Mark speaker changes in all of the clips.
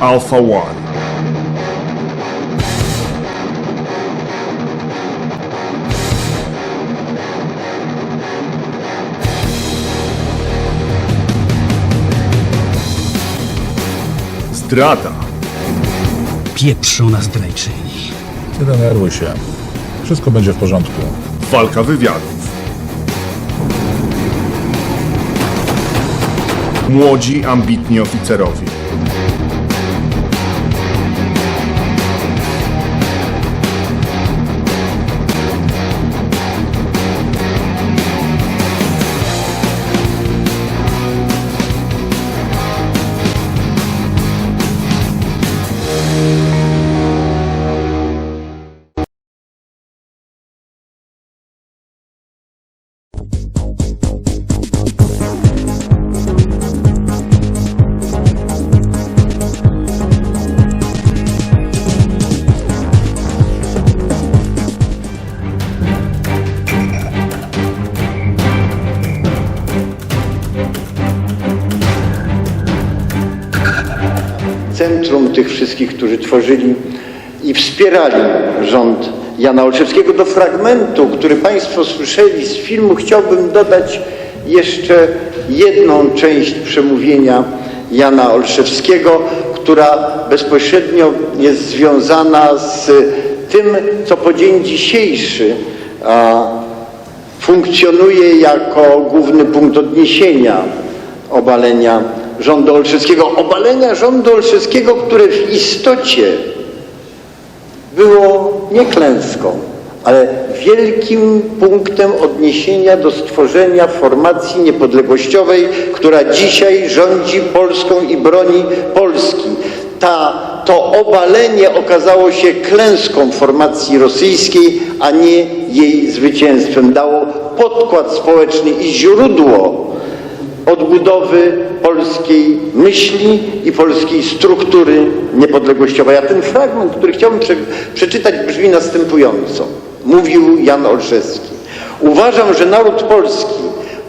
Speaker 1: Alpha One. Zdrada.
Speaker 2: Pieprzona zdrajczyni.
Speaker 3: Nie denerwuj się. Wszystko będzie w porządku.
Speaker 1: Walka wywiadów. Młodzi, ambitni oficerowie.
Speaker 4: Centrum tych wszystkich, którzy tworzyli i wspierali rząd Jana Olszewskiego. Do fragmentu, który Państwo słyszeli z filmu, chciałbym dodać jeszcze jedną część przemówienia Jana Olszewskiego, która bezpośrednio jest związana z tym, co po dzień dzisiejszy funkcjonuje jako główny punkt odniesienia obalenia rządu Olszewskiego. Obalenia rządu Olszewskiego, które w istocie było nie klęską, ale wielkim punktem odniesienia do stworzenia formacji niepodległościowej, która dzisiaj rządzi Polską i broni Polski. Ta, to obalenie okazało się klęską formacji rosyjskiej, a nie jej zwycięstwem. Dało podkład społeczny i źródło odbudowy polskiej myśli i polskiej struktury niepodległościowej. A ten fragment, który chciałbym prze, przeczytać, brzmi następująco. Mówił Jan Olszewski. Uważam, że naród polski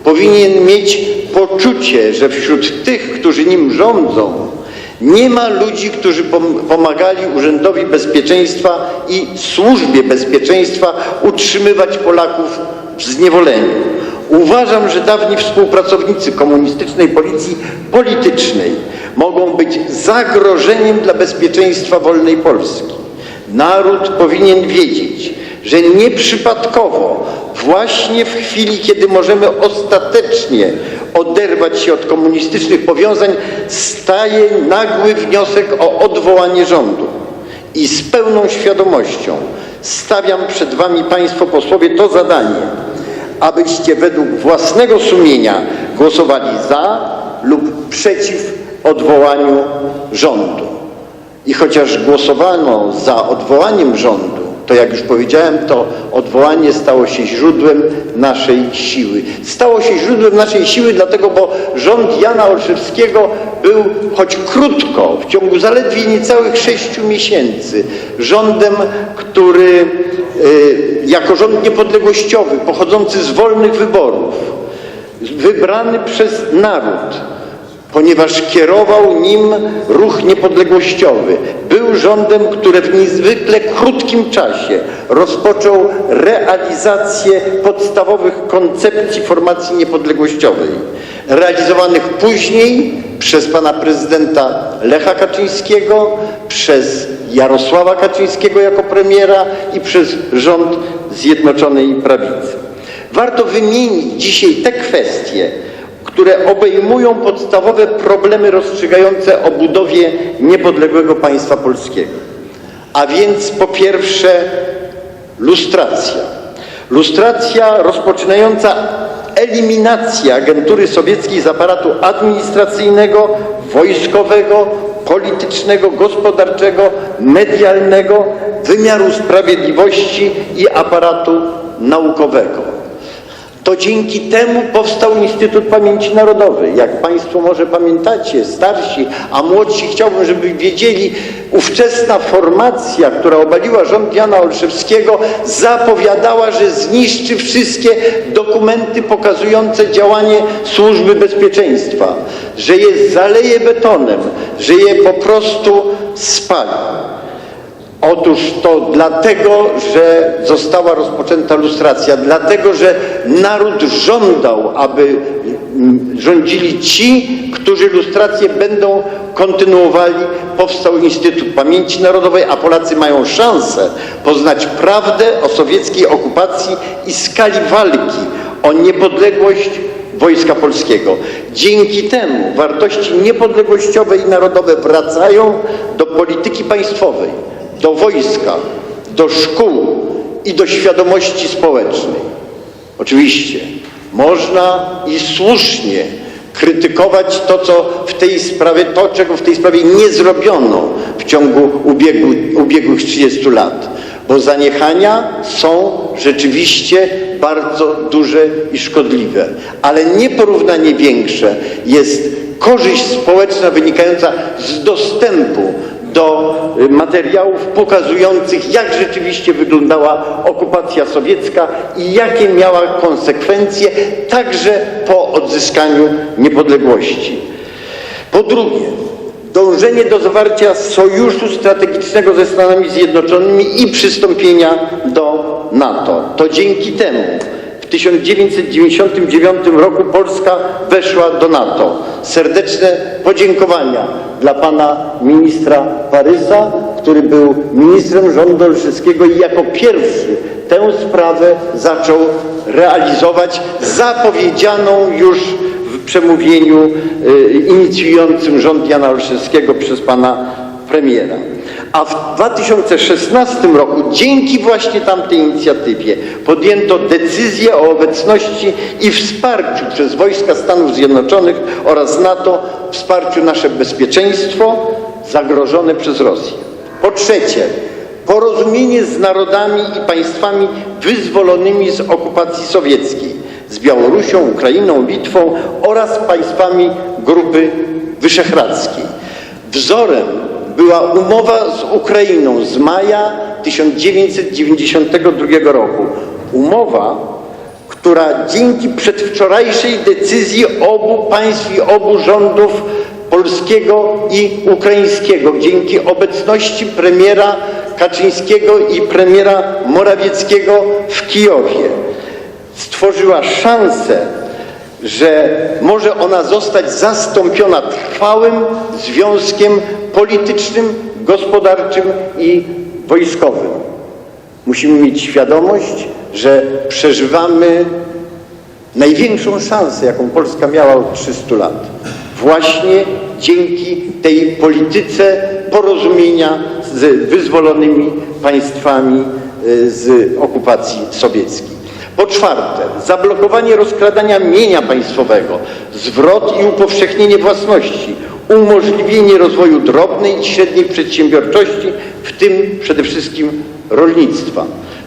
Speaker 4: powinien mieć poczucie, że wśród tych, którzy nim rządzą, nie ma ludzi, którzy pom- pomagali Urzędowi Bezpieczeństwa i Służbie Bezpieczeństwa utrzymywać Polaków w zniewoleniu. Uważam, że dawni współpracownicy komunistycznej policji politycznej mogą być zagrożeniem dla bezpieczeństwa wolnej Polski. Naród powinien wiedzieć, że nieprzypadkowo, właśnie w chwili, kiedy możemy ostatecznie oderwać się od komunistycznych powiązań, staje nagły wniosek o odwołanie rządu. I z pełną świadomością stawiam przed Wami, Państwo posłowie, to zadanie, abyście według własnego sumienia głosowali za lub przeciw odwołaniu rządu. I chociaż głosowano za odwołaniem rządu, to jak już powiedziałem, to odwołanie stało się źródłem naszej siły. Stało się źródłem naszej siły dlatego, bo rząd Jana Olszewskiego był choć krótko, w ciągu zaledwie niecałych sześciu miesięcy, rządem, który jako rząd niepodległościowy, pochodzący z wolnych wyborów, wybrany przez naród, ponieważ kierował nim ruch niepodległościowy. Był rządem, który w niezwykle krótkim czasie rozpoczął realizację podstawowych koncepcji formacji niepodległościowej, realizowanych później przez pana prezydenta Lecha Kaczyńskiego, przez Jarosława Kaczyńskiego jako premiera i przez rząd Zjednoczonej Prawicy. Warto wymienić dzisiaj te kwestie, które obejmują podstawowe problemy rozstrzygające o budowie niepodległego państwa polskiego. A więc po pierwsze lustracja. Lustracja rozpoczynająca eliminację agentury sowieckiej z aparatu administracyjnego, wojskowego, politycznego, gospodarczego, medialnego, wymiaru sprawiedliwości i aparatu naukowego. To dzięki temu powstał Instytut Pamięci Narodowej. Jak Państwo może pamiętacie, starsi, a młodsi chciałbym, żeby wiedzieli, ówczesna formacja, która obaliła rząd Jana Olszewskiego, zapowiadała, że zniszczy wszystkie dokumenty pokazujące działanie Służby Bezpieczeństwa, że je zaleje betonem, że je po prostu spali. Otóż to dlatego, że została rozpoczęta lustracja, dlatego, że naród żądał, aby mm, rządzili ci, którzy lustrację będą kontynuowali. Powstał Instytut Pamięci Narodowej, a Polacy mają szansę poznać prawdę o sowieckiej okupacji i skali walki o niepodległość Wojska Polskiego. Dzięki temu wartości niepodległościowe i narodowe wracają do polityki państwowej do wojska, do szkół i do świadomości społecznej. Oczywiście można i słusznie krytykować to, co w tej sprawie, to, czego w tej sprawie nie zrobiono w ciągu ubiegłych, ubiegłych 30 lat, bo zaniechania są rzeczywiście bardzo duże i szkodliwe, ale nieporównanie większe jest korzyść społeczna wynikająca z dostępu do y, materiałów pokazujących, jak rzeczywiście wyglądała okupacja sowiecka i jakie miała konsekwencje także po odzyskaniu niepodległości. Po drugie, dążenie do zawarcia sojuszu strategicznego ze Stanami Zjednoczonymi i przystąpienia do NATO. To dzięki temu 1999 roku Polska weszła do NATO. Serdeczne podziękowania dla pana ministra Parysa, który był ministrem rządu olszewskiego i jako pierwszy tę sprawę zaczął realizować zapowiedzianą już w przemówieniu y, inicjującym rząd Jana Olszewskiego przez pana premiera. A w 2016 roku dzięki właśnie tamtej inicjatywie podjęto decyzję o obecności i wsparciu przez wojska Stanów Zjednoczonych oraz NATO wsparciu nasze bezpieczeństwo zagrożone przez Rosję. Po trzecie, porozumienie z narodami i państwami wyzwolonymi z okupacji sowieckiej, z Białorusią, Ukrainą, Litwą oraz państwami Grupy Wyszehradzkiej. Wzorem była umowa z Ukrainą z maja 1992 roku. Umowa, która dzięki przedwczorajszej decyzji obu państw i obu rządów polskiego i ukraińskiego, dzięki obecności premiera Kaczyńskiego i premiera Morawieckiego w Kijowie, stworzyła szansę że może ona zostać zastąpiona trwałym związkiem politycznym, gospodarczym i wojskowym. Musimy mieć świadomość, że przeżywamy największą szansę, jaką Polska miała od 300 lat. Właśnie dzięki tej polityce porozumienia z wyzwolonymi państwami y, z okupacji sowieckiej. Po czwarte, zablokowanie rozkradania mienia państwowego, zwrot i upowszechnienie własności, umożliwienie rozwoju drobnej i średniej przedsiębiorczości, w tym przede wszystkim rolnictwa.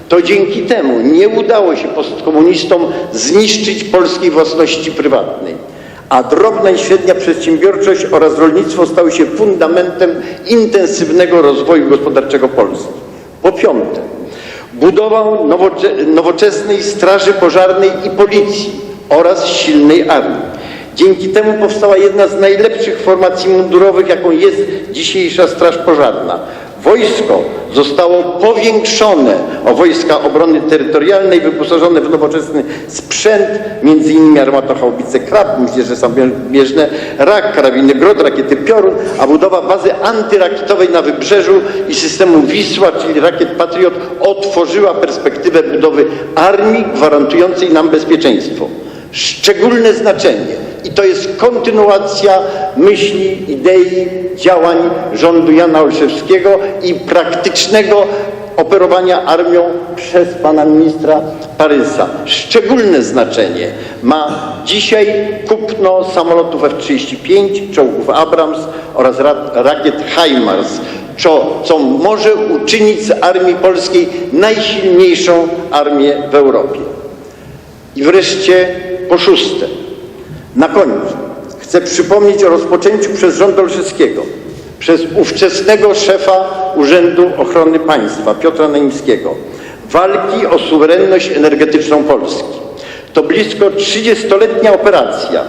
Speaker 4: To dzięki temu nie udało się postkomunistom zniszczyć polskiej własności prywatnej, a drobna i średnia przedsiębiorczość oraz rolnictwo stały się fundamentem intensywnego rozwoju gospodarczego Polski. Po piąte, budową nowocze nowoczesnej straży pożarnej i policji oraz silnej armii. Dzięki temu powstała jedna z najlepszych formacji mundurowych, jaką jest dzisiejsza Straż Pożarna. Wojsko zostało powiększone o Wojska Obrony Terytorialnej, wyposażone w nowoczesny sprzęt, m.in. armatochaubice Krab, moździerze samobieżne Rak, karabiny Grot, rakiety Piorun, a budowa bazy antyrakietowej na Wybrzeżu i systemu Wisła, czyli rakiet Patriot, otworzyła perspektywę budowy armii gwarantującej nam bezpieczeństwo. Szczególne znaczenie i to jest kontynuacja myśli, idei, działań rządu Jana Olszewskiego i praktycznego operowania armią przez pana ministra Parysa. Szczególne znaczenie ma dzisiaj kupno samolotów F-35, czołgów Abrams oraz ra rakiet HIMARS, co, co może uczynić z armii polskiej najsilniejszą armię w Europie. I wreszcie po szóste, na koniec chcę przypomnieć o rozpoczęciu przez rząd Olszewskiego, przez ówczesnego szefa Urzędu Ochrony Państwa Piotra Naimskiego, walki o suwerenność energetyczną Polski. To blisko 30-letnia operacja,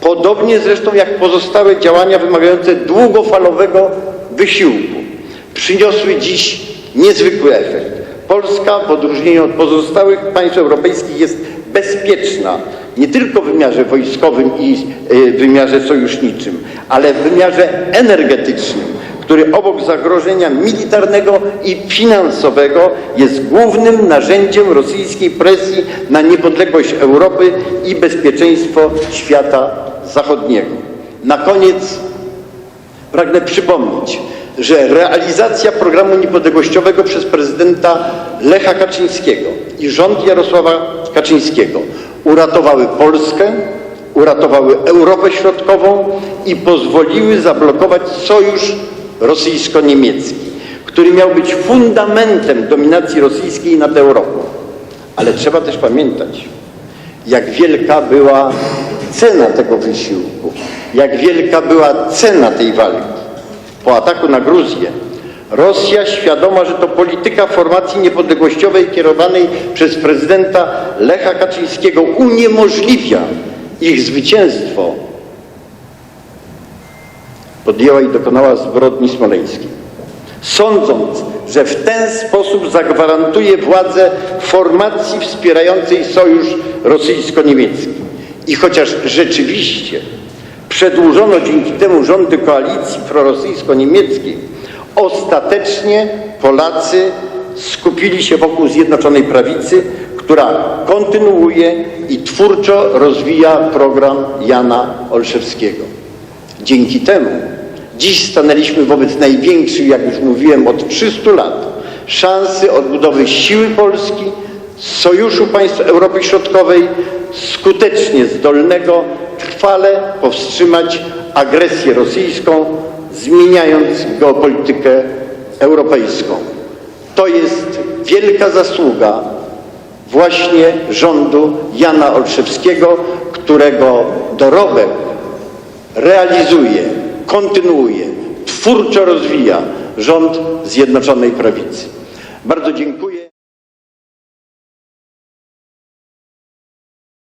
Speaker 4: podobnie zresztą jak pozostałe działania wymagające długofalowego wysiłku, przyniosły dziś niezwykły efekt. Polska w odróżnieniu od pozostałych państw europejskich jest bezpieczna nie tylko w wymiarze wojskowym i y, wymiarze sojuszniczym, ale w wymiarze energetycznym, który obok zagrożenia militarnego i finansowego jest głównym narzędziem rosyjskiej presji na niepodległość Europy i bezpieczeństwo świata zachodniego. Na koniec Pragnę przypomnieć, że realizacja programu niepodległościowego przez prezydenta Lecha Kaczyńskiego i rząd Jarosława Kaczyńskiego uratowały Polskę, uratowały Europę Środkową i pozwoliły zablokować sojusz rosyjsko-niemiecki, który miał być fundamentem dominacji rosyjskiej nad Europą. Ale trzeba też pamiętać, jak wielka była cena tego wysiłku, jak wielka była cena tej walki. Po ataku na Gruzję Rosja świadoma, że to polityka formacji niepodległościowej kierowanej przez prezydenta Lecha Kaczyńskiego uniemożliwia ich zwycięstwo, podjęła i dokonała zbrodni smoleńskiej sądząc, że w ten sposób zagwarantuje władzę formacji wspierającej sojusz rosyjsko-niemiecki. I chociaż rzeczywiście przedłużono dzięki temu rządy koalicji prorosyjsko-niemieckiej, ostatecznie Polacy skupili się wokół Zjednoczonej Prawicy, która kontynuuje i twórczo rozwija program Jana Olszewskiego. Dzięki temu dziś stanęliśmy wobec największej, jak już mówiłem, od 300 lat szansy odbudowy siły Polski, sojuszu państw Europy Środkowej, skutecznie zdolnego trwale powstrzymać agresję rosyjską, zmieniając geopolitykę europejską. To jest wielka zasługa właśnie rządu Jana Olszewskiego, którego dorobek realizuje, kontynuuje, twórczo rozwija rząd Zjednoczonej Prawicy. Bardzo dziękuję.